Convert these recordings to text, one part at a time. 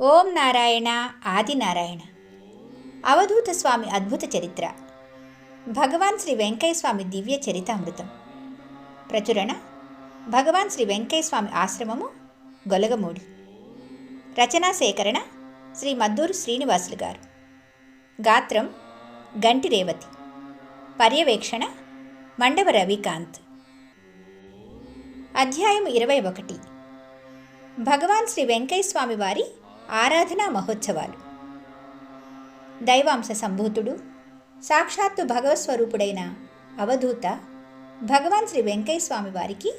ఓం నారాయణ ఆదినారాయణ అవధూత స్వామి అద్భుత చరిత్ర. భగవాన్ శ్రీ వెంకయ్య స్వామి దివ్య చరితామృతం. ప్రచురణ భగవాన్ శ్రీ వెంకయ్య స్వామి ఆశ్రమము గొలగమూడి. రచనా సేకరణ శ్రీ మద్దూరు శ్రీనివాసులు గారు. గాత్రం గంటి రేవతి. పర్యవేక్షణ మండవ రవికాంత్. అధ్యాయం ఇరవై ఒకటి. భగవాన్ శ్రీ వెంకయ్య స్వామి వారి ఆరాధనా మహోత్సవాలు. దైవాంశ సంభూతుడు సాక్షాత్తు భగవస్వరూపుడైన అవధూత భగవాన్ శ్రీ వెంకయ్యస్వామి వారికి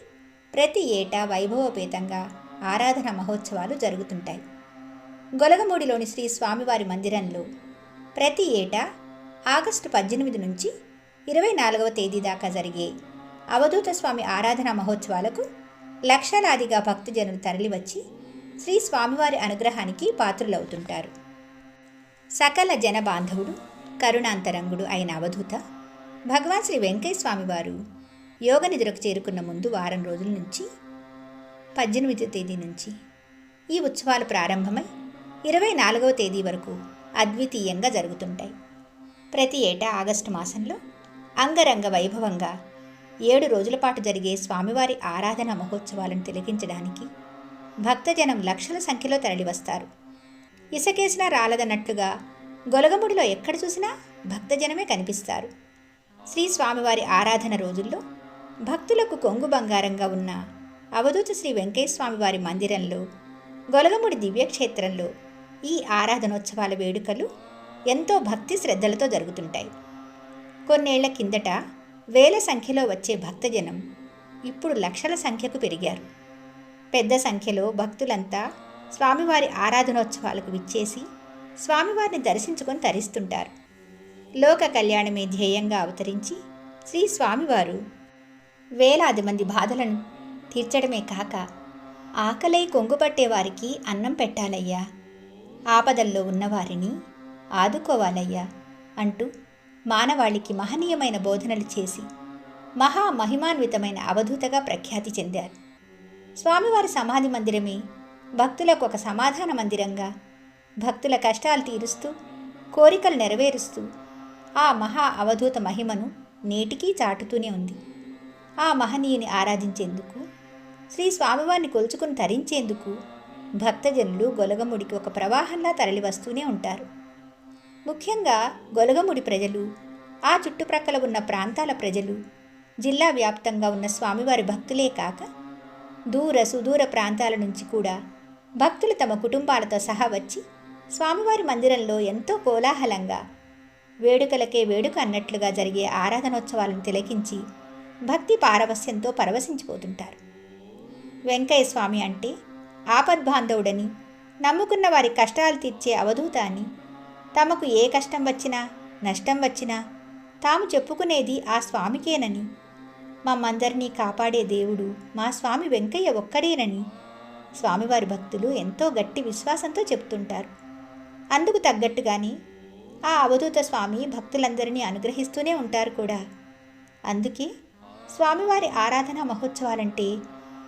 ప్రతి ఏటా వైభవపేతంగా ఆరాధన మహోత్సవాలు జరుగుతుంటాయి. గొలగమూడిలోని శ్రీ స్వామివారి మందిరంలో ప్రతి ఏటా ఆగస్టు పద్దెనిమిది నుంచి ఇరవై నాలుగవ తేదీ దాకా జరిగే అవధూత స్వామి ఆరాధన మహోత్సవాలకు లక్షలాదిగా భక్తజనులు తరలివచ్చి శ్రీ స్వామివారి అనుగ్రహానికి పాత్రులవుతుంటారు. సకల జన బాంధవుడు కరుణాంతరంగుడు అయిన అవధూత భగవాన్ శ్రీ వెంకయ్య స్వామివారు యోగ నిద్రకు చేరుకున్న ముందు వారం రోజుల నుంచి పద్దెనిమిదో తేదీ నుంచి ఈ ఉత్సవాలు ప్రారంభమై ఇరవై నాలుగవ తేదీ వరకు అద్వితీయంగా జరుగుతుంటాయి. ప్రతి ఏటా ఆగస్టు మాసంలో అంగరంగ వైభవంగా ఏడు రోజుల పాటు జరిగే స్వామివారి ఆరాధన మహోత్సవాలను తిలకించడానికి భక్తజనం లక్షల సంఖ్యలో తరలివస్తారు. ఇసకేసినా రాలదన్నట్లుగా గొలగముడిలో ఎక్కడ చూసినా భక్తజనమే కనిపిస్తారు. శ్రీ స్వామివారి ఆరాధన రోజుల్లో భక్తులకు కొంగు బంగారంగా ఉన్న అవధూత శ్రీ వెంకటేశ్వామివారి మందిరంలో గొలగముడి దివ్యక్షేత్రంలో ఈ ఆరాధనోత్సవాల వేడుకలు ఎంతో భక్తి శ్రద్ధలతో జరుగుతుంటాయి. కొన్నేళ్ళ కిందట వేల సంఖ్యలో వచ్చే భక్తజనం ఇప్పుడు లక్షల సంఖ్యకు పెరిగారు. పెద్ద సంఖ్యలో భక్తులంతా స్వామివారి ఆరాధనోత్సవాలకు విచ్చేసి స్వామివారిని దర్శించుకొని తరిస్తుంటారు. లోక కళ్యాణమే ధ్యేయంగా అవతరించి శ్రీ స్వామివారు వేలాది మంది బాధలను తీర్చడమే కాక ఆకలై కొంగుపట్టేవారికి అన్నం పెట్టాలయ్యా. ఆపదల్లో ఉన్నవారిని ఆదుకోవాలయ్యా అంటూ మానవాళికి మహనీయమైన బోధనలు చేసి మహా మహిమాన్వితమైన అవధూతగా ప్రఖ్యాతి చెందారు. స్వామివారి సమాధి మందిరమే. భక్తులకు ఒక సమాధాన మందిరంగా. భక్తుల కష్టాలు తీరుస్తూ కోరికలు నెరవేరుస్తూ ఆ మహా అవధూత మహిమను నేటికీ చాటుతూనే ఉంది. ఆ మహనీయుని ఆరాధించేందుకు శ్రీ స్వామివారిని కొలుచుకుని తరించేందుకు భక్తజనులు గొలగముడికి ఒక ప్రవాహంలా తరలివస్తూనే ఉంటారు. ముఖ్యంగా గొలగముడి ప్రజలు ఆ చుట్టుప్రక్కల ఉన్న ప్రాంతాల ప్రజలు జిల్లా వ్యాప్తంగా ఉన్న స్వామివారి భక్తులే కాక దూర సుదూర ప్రాంతాల నుంచి కూడా భక్తులు తమ కుటుంబాలతో సహా వచ్చి స్వామివారి మందిరంలో ఎంతో కోలాహలంగా వేడుకలకే వేడుక అన్నట్లుగా జరిగే ఆరాధనోత్సవాలను తిలకించి భక్తి పారవస్యంతో పరవశించిపోతుంటారు. వెంకయ్య స్వామి అంటే ఆపద్బాంధవుడని నమ్ముకున్న వారి కష్టాలు తీర్చే అవధూత అని తమకు ఏ కష్టం వచ్చినా నష్టం వచ్చినా తాము చెప్పుకునేది ఆ స్వామికేనని మమ్మందరినీ కాపాడే దేవుడు మా స్వామి వెంకయ్య ఒక్కడేనని. స్వామివారి భక్తులు ఎంతో గట్టి విశ్వాసంతో చెప్తుంటారు. అందుకు తగ్గట్టుగానే ఆ అవధూత స్వామి భక్తులందరినీ అనుగ్రహిస్తూనే ఉంటారు కూడా. అందుకే స్వామివారి ఆరాధన మహోత్సవాలంటే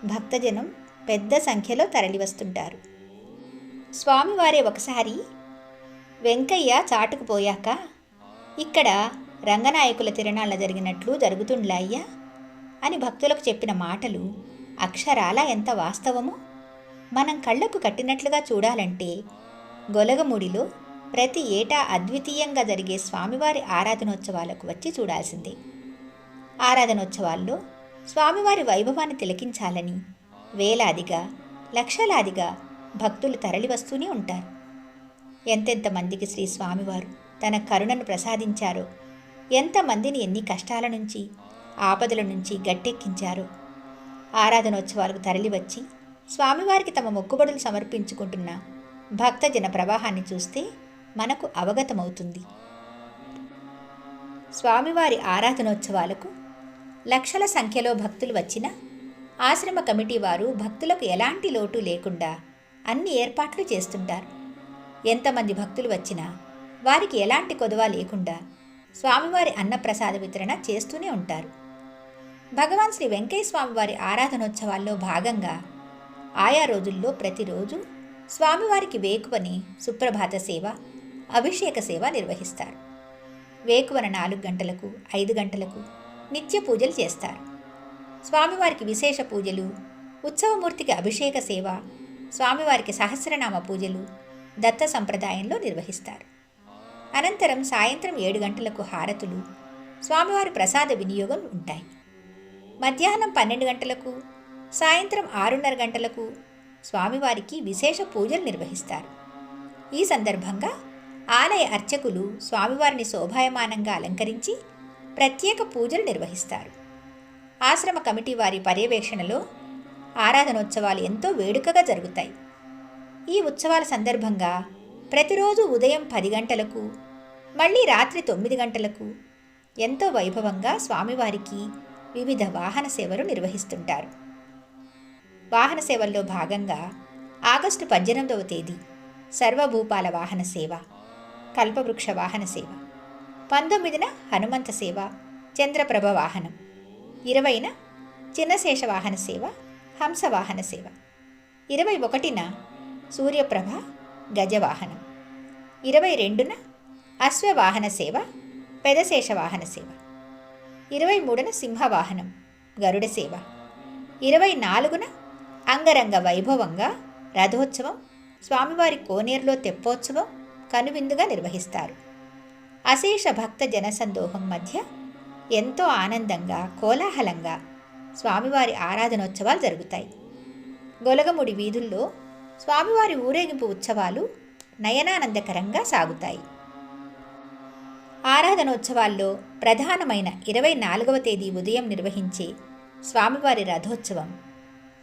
భక్తజనం పెద్ద సంఖ్యలో తరలివస్తుంటారు. స్వామివారే ఒకసారి వెంకయ్య చాటుకుపోయాక ఇక్కడ రంగనాయకుల తిరణాల జరిగినట్లు జరుగుతుండ్లాయ్యా అని భక్తులకు చెప్పిన మాటలు అక్షరాలా ఎంత వాస్తవమో? మనం కళ్ళకు కట్టినట్లుగా చూడాలంటే గొలగముడిలో ప్రతి ఏటా అద్వితీయంగా జరిగే స్వామివారి ఆరాధనోత్సవాలకు వచ్చి చూడాల్సిందే. ఆరాధనోత్సవాల్లో స్వామివారి వైభవాన్ని తిలకించాలని వేలాదిగా లక్షలాదిగా భక్తులు తరలివస్తూనే ఉంటారు. ఎంతెంత మందికి శ్రీ స్వామివారు తన కరుణను ప్రసాదించారో ఎంతమందిని ఎన్ని కష్టాల నుంచి ఆపదల నుంచి గట్టెక్కించారు. ఆరాధనోత్సవాలకు తరలివచ్చి స్వామివారికి తమ మొక్కుబడులు సమర్పించుకుంటున్న భక్తజన ప్రవాహాన్ని చూస్తే మనకు అవగతమవుతుంది. స్వామివారి ఆరాధనోత్సవాలకు లక్షల సంఖ్యలో భక్తులు వచ్చిన ఆశ్రమ కమిటీ వారు భక్తులకు ఎలాంటి లోటు లేకుండా అన్ని ఏర్పాట్లు చేస్తుంటారు. ఎంతమంది భక్తులు వచ్చినా వారికి ఎలాంటి కొదవ లేకుండా స్వామివారి అన్నప్రసాద వితరణ చేస్తూనే ఉంటారు. భగవాన్ శ్రీ వెంకయ్య స్వామివారి ఆరాధనోత్సవాల్లో భాగంగా ఆయా రోజుల్లో ప్రతిరోజు స్వామివారికి వేకువని సుప్రభాత సేవ అభిషేక సేవ నిర్వహిస్తారు. వేకువన నాలుగు గంటలకు ఐదు గంటలకు నిత్య పూజలు చేస్తారు. స్వామివారికి విశేష పూజలు ఉత్సవమూర్తికి అభిషేక సేవ స్వామివారికి సహస్రనామ పూజలు దత్త సంప్రదాయంలో నిర్వహిస్తారు. అనంతరం సాయంత్రం ఏడు గంటలకు హారతులు స్వామివారి ప్రసాద వినియోగం ఉంటాయి. మధ్యాహ్నం పన్నెండు గంటలకు సాయంత్రం ఆరున్నర గంటలకు స్వామివారికి విశేష పూజలు నిర్వహిస్తారు. ఈ సందర్భంగా ఆలయ అర్చకులు స్వామివారిని శోభాయమానంగా అలంకరించి ప్రత్యేక పూజలు నిర్వహిస్తారు. ఆశ్రమ కమిటీ వారి పర్యవేక్షణలో ఆరాధనోత్సవాలు ఎంతో వేడుకగా జరుగుతాయి. ఈ ఉత్సవాల సందర్భంగా ప్రతిరోజు ఉదయం పది గంటలకు మళ్ళీ రాత్రి తొమ్మిది గంటలకు ఎంతో వైభవంగా స్వామివారికి వివిధ వాహన సేవలు నిర్వహిస్తుంటారు. వాహన సేవల్లో భాగంగా ఆగస్టు పద్దెనిమిదవ తేదీ సర్వభూపాల వాహన సేవ కల్పవృక్ష వాహన సేవ పంతొమ్మిదిన హనుమంత సేవ చంద్రప్రభ వాహనం ఇరవైన చిన్నశేష వాహన సేవ హంస వాహన సేవ ఇరవై ఒకటిన సూర్యప్రభ గజవాహనం ఇరవై రెండున అశ్వవాహన సేవ పెదశేష వాహన సేవ. ఇరవై మూడున సింహవాహనం గరుడ సేవ. ఇరవై నాలుగున అంగరంగ వైభవంగా రథోత్సవం స్వామివారి కోనేరులో తెప్పోత్సవం కనువిందుగా నిర్వహిస్తారు. అశేష భక్త జనసందోహం మధ్య ఎంతో ఆనందంగా కోలాహలంగా స్వామివారి ఆరాధనోత్సవాలు జరుగుతాయి. గొలగముడి వీధుల్లో స్వామివారి ఊరేగింపు ఉత్సవాలు నయనానందకరంగా సాగుతాయి. ఆరాధనోత్సవాల్లో ప్రధానమైన ఇరవై నాలుగవ తేదీ ఉదయం నిర్వహించే స్వామివారి రథోత్సవం.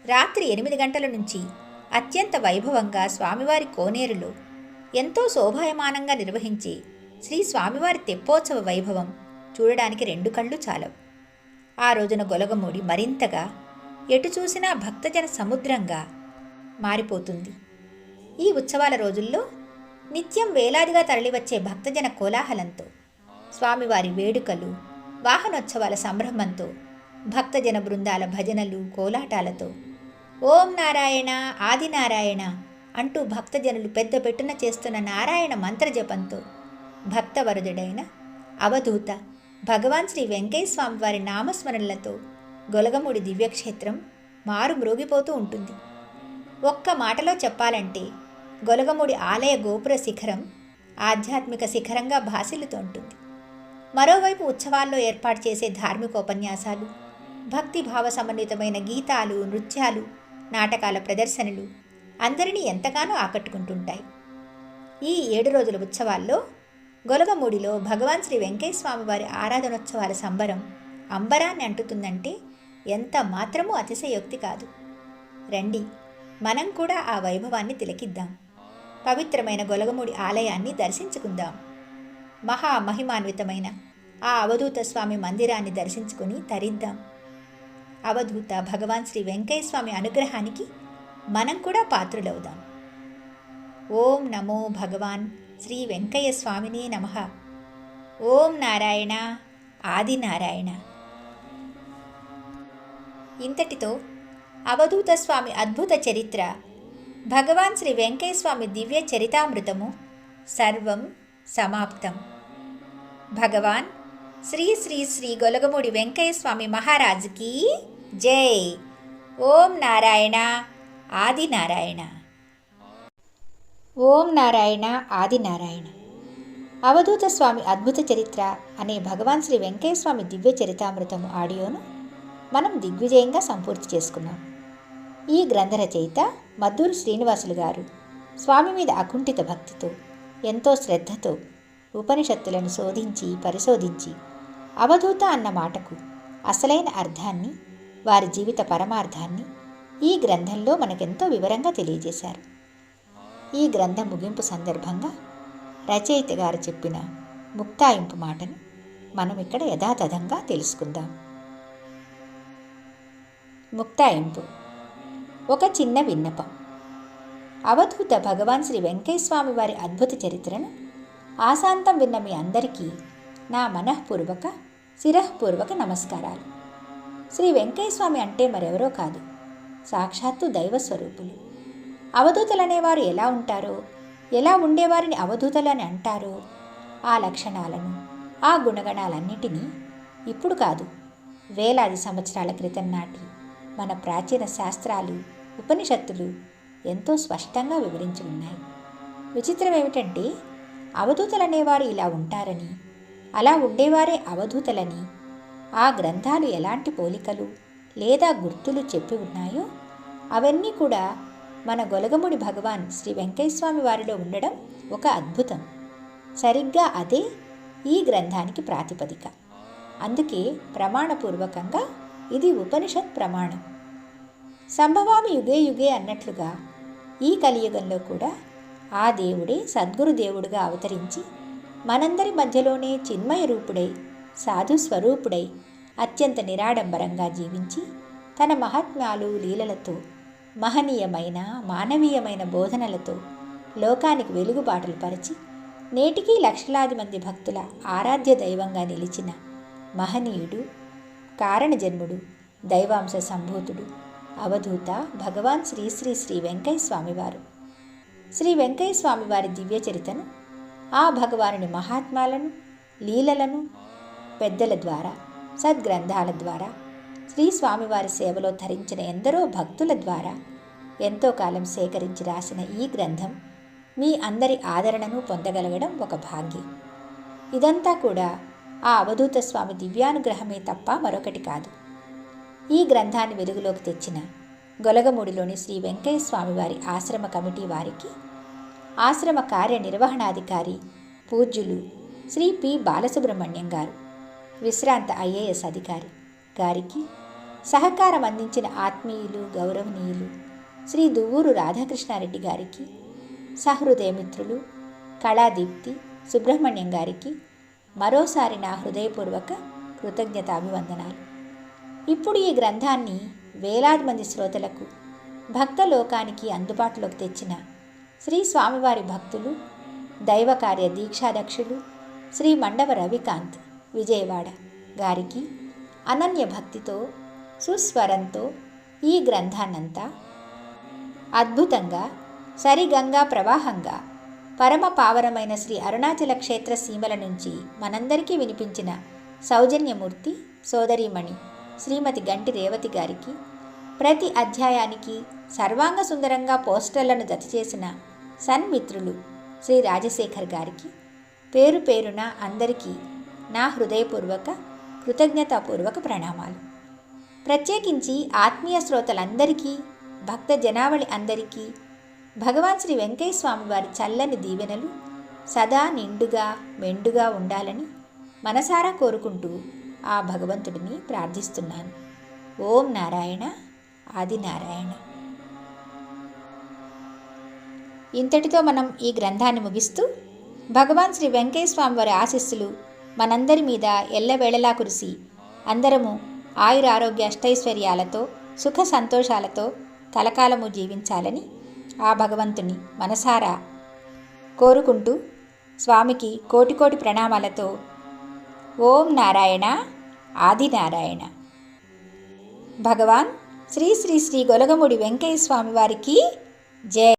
రాత్రి ఎనిమిది గంటల నుంచి అత్యంత వైభవంగా స్వామివారి కోనేరులో ఎంతో శోభాయమానంగా నిర్వహించే శ్రీ స్వామివారి తెప్పోత్సవ వైభవం చూడడానికి రెండు కళ్ళు చాలవు. ఆ రోజున గొలగమూడి మరింతగా ఎటు చూసినా భక్తజన సముద్రంగా మారిపోతుంది. ఈ ఉత్సవాల రోజుల్లో నిత్యం వేలాదిగా తరలివచ్చే భక్తజన కోలాహలంతో స్వామివారి వేడుకలు వాహనోత్సవాల సంభ్రమంతో భక్తజన బృందాల భజనలు కోలాటాలతో. ఓం నారాయణ ఆదినారాయణ అంటూ భక్తజనులు పెద్ద పెట్టున చేస్తున్న నారాయణ మంత్రజపంతో భక్తవరుదుడైన అవధూత భగవాన్ శ్రీ వెంకయ్య స్వామి వారి నామస్మరణలతో గొలగముడి దివ్యక్షేత్రం మారు మ్రోగిపోతూ ఉంటుంది. ఒక్క మాటలో చెప్పాలంటే గొలగముడి ఆలయ గోపుర శిఖరం ఆధ్యాత్మిక శిఖరంగా భాసిల్లుతూ ఉంటుంది. మరోవైపు ఉత్సవాల్లో ఏర్పాటు చేసే ధార్మికోపన్యాసాలు భక్తి భావ సమన్వితమైన గీతాలు నృత్యాలు నాటకాల ప్రదర్శనలు అందరినీ ఎంతగానో ఆకట్టుకుంటుంటాయి. ఈ ఏడు రోజుల ఉత్సవాల్లో గొలగమూడిలో భగవాన్ శ్రీ వెంకయ్య వారి ఆరాధనోత్సవాల సంబరం అంబరాన్ని అంటుతుందంటే ఎంత మాత్రమూ అతిశయోక్తి కాదు. రండి మనం కూడా ఆ వైభవాన్ని తిలకిద్దాం. పవిత్రమైన గొలగముడి ఆలయాన్ని దర్శించుకుందాం. మహా మహిమాన్వితమైన ఆ అవధూత స్వామి మందిరాన్ని దర్శించుకుని తరిద్దాం. అవధూత భగవాన్ శ్రీ వెంకయ్య స్వామి అనుగ్రహానికి మనం కూడా పాత్రులవుదాం. ఓం నమో భగవాన్ శ్రీ వెంకయ్య స్వామిని నమ. ఓం నారాయణ ఆది నారాయణ ఇంతటితో అవధూత స్వామి అద్భుత చరిత్ర భగవాన్ శ్రీ వెంకయ్య స్వామి దివ్య చరితామృతము సర్వం సమాప్తం. భగవాన్. శ్రీ శ్రీ శ్రీ గొలగముడి వెంకయ్య స్వామి మహారాజుకి జై. ఓం నారాయణ ఆది నారాయణ. ఓం నారాయణ ఆది నారాయణ. అవధూత స్వామి అద్భుత చరిత్ర అనే భగవాన్ శ్రీ వెంకయ్య స్వామి దివ్య చరితామృతము ఆడియోను మనం దిగ్విజయంగా సంపూర్తి చేసుకున్నాం. ఈ గ్రంథ రచయిత మద్దూరు శ్రీనివాసులు గారు స్వామి మీద అకుంఠిత భక్తితో ఎంతో శ్రద్ధతో ఉపనిషత్తులను శోధించి పరిశోధించి అవధూత అన్న మాటకు అసలైన అర్థాన్ని వారి జీవిత పరమార్థాన్ని ఈ గ్రంథంలో మనకెంతో వివరంగా తెలియజేశారు. ఈ గ్రంథ ముగింపు సందర్భంగా రచయిత గారు చెప్పిన ముక్తాయింపు మాటను మనం ఇక్కడ యథాతథంగా తెలుసుకుందాం. ముక్తాయింపు. ఒక చిన్న విన్నపం. అవధూత భగవాన్ శ్రీ వెంకయ్యస్వామి వారి అద్భుత చరిత్రను ఆశాంతం విన్న మీ అందరికీ నా మనఃపూర్వక శిరఃపూర్వక నమస్కారాలు. శ్రీ వెంకయ్యస్వామి అంటే మరెవరో కాదు సాక్షాత్తు దైవస్వరూపులు. అవధూతలనేవారు ఎలా ఉంటారో ఎలా ఉండేవారిని అవధూతలని అంటారో ఆ లక్షణాలను ఆ గుణగణాలన్నిటినీ ఇప్పుడు కాదు వేలాది సంవత్సరాల క్రితం నాటి మన ప్రాచీన శాస్త్రాలు ఉపనిషత్తులు ఎంతో స్పష్టంగా వివరించి ఉన్నాయి. విచిత్రం ఏమిటంటే అవధూతలనేవారు ఇలా ఉంటారని అలా ఉండేవారే అవధూతలని. ఆ గ్రంథాలు ఎలాంటి పోలికలు లేదా గుర్తులు చెప్పి ఉన్నాయో అవన్నీ కూడా మన గొలగముడి భగవాన్ శ్రీ వెంకటేశ్వమి వారిలో ఉండడం ఒక అద్భుతం. సరిగ్గా అదే ఈ గ్రంథానికి ప్రాతిపదిక. అందుకే ప్రమాణపూర్వకంగా ఇది ఉపనిషత్ ప్రమాణం. సంభవామి యుగే యుగే అన్నట్లుగా ఈ కలియుగంలో కూడా ఆ దేవుడే సద్గురు దేవుడుగా అవతరించి మనందరి మధ్యలోనే చిన్మయ రూపుడై సాధు స్వరూపుడై అత్యంత నిరాడంబరంగా జీవించి తన మహాత్మ్యాలు లీలలతో మహనీయమైన మానవీయమైన బోధనలతో లోకానికి వెలుగుబాటలు పరిచి నేటికీ లక్షలాది మంది భక్తుల ఆరాధ్య దైవంగా నిలిచిన మహనీయుడు కారణజన్ముడు దైవాంశ సంభూతుడు అవధూత భగవాన్ శ్రీ శ్రీ శ్రీ వెంకయ్య స్వామివారు. శ్రీ వెంకయ్య స్వామివారి దివ్య చరితను ఆ భగవానుని మహాత్మాలను లీలలను పెద్దల ద్వారా సద్గ్రంథాల ద్వారా శ్రీ స్వామివారి సేవలో ధరించిన ఎందరో భక్తుల ద్వారా ఎంతో కాలం సేకరించి రాసిన ఈ గ్రంథం మీ అందరి ఆదరణను పొందగలగడం ఒక భాగ్యం. ఇదంతా కూడా ఆ అవధూత స్వామి దివ్యానుగ్రహమే తప్ప మరొకటి కాదు. ఈ గ్రంథాన్ని వెలుగులోకి తెచ్చిన గొలగమూడిలోని శ్రీ వెంకయ్య స్వామివారి ఆశ్రమ కమిటీ వారికి ఆశ్రమ కార్యనిర్వహణాధికారి పూజ్యులు శ్రీ పి. బాలసుబ్రహ్మణ్యం గారు విశ్రాంత ఐఏఎస్ అధికారి గారికి సహకారం అందించిన ఆత్మీయులు గౌరవనీయులు శ్రీ దువ్వూరు రాధాకృష్ణారెడ్డి గారికి సహృదయమిత్రులు కళాదీప్తి సుబ్రహ్మణ్యం గారికి మరోసారి నా హృదయపూర్వక కృతజ్ఞతాభివందనాలు. ఇప్పుడు ఈ గ్రంథాన్ని వేలాది మంది శ్రోతలకు భక్త లోకానికి అందుబాటులోకి తెచ్చిన శ్రీ స్వామివారి భక్తులు దైవకార్య దీక్షాదక్షులు శ్రీ మండవ రవికాంత్ విజయవాడ గారికి అనన్య భక్తితో సుస్వరంతో ఈ గ్రంథాన్నంతా అద్భుతంగా సరిగంగా ప్రవాహంగా పరమ పావరమైన శ్రీ అరుణాచల క్షేత్ర సీమల నుంచి మనందరికీ వినిపించిన సౌజన్యమూర్తి సోదరీమణి శ్రీమతి గంటి రేవతి గారికి ప్రతి అధ్యాయానికి సర్వాంగ సుందరంగా పోస్టర్లను జతచేసిన సన్మిత్రులు శ్రీ రాజశేఖర్ గారికి పేరు పేరున అందరికీ నా హృదయపూర్వక కృతజ్ఞతాపూర్వక ప్రణామాలు. ప్రత్యేకించి ఆత్మీయ శ్రోతలందరికీ భక్త జనావళి అందరికీ భగవాన్ శ్రీ వెంకయ్య స్వామి వారి చల్లని దీవెనలు సదా నిండుగా మెండుగా ఉండాలని మనసారా కోరుకుంటూ ఆ భగవంతుడిని ప్రార్థిస్తున్నాను. ఓం నారాయణ ఆదినారాయణ. ఇంతటితో మనం ఈ గ్రంథాన్ని ముగిస్తూ భగవాన్ శ్రీ వెంకయ్య వారి ఆశీస్సులు మనందరి మీద ఎల్లవేళలా కురిసి అందరము ఆయురారోగ్య అష్టైశ్వర్యాలతో సుఖ సంతోషాలతో కలకాలము జీవించాలని ఆ భగవంతుని మనసారా కోరుకుంటూ స్వామికి కోటి కోటి ప్రణామాలతో ఓం నారాయణ ఆది నారాయణ భగవాన్ శ్రీ శ్రీ శ్రీ గొలగముడి వెంకయ్య స్వామి వారికి జయ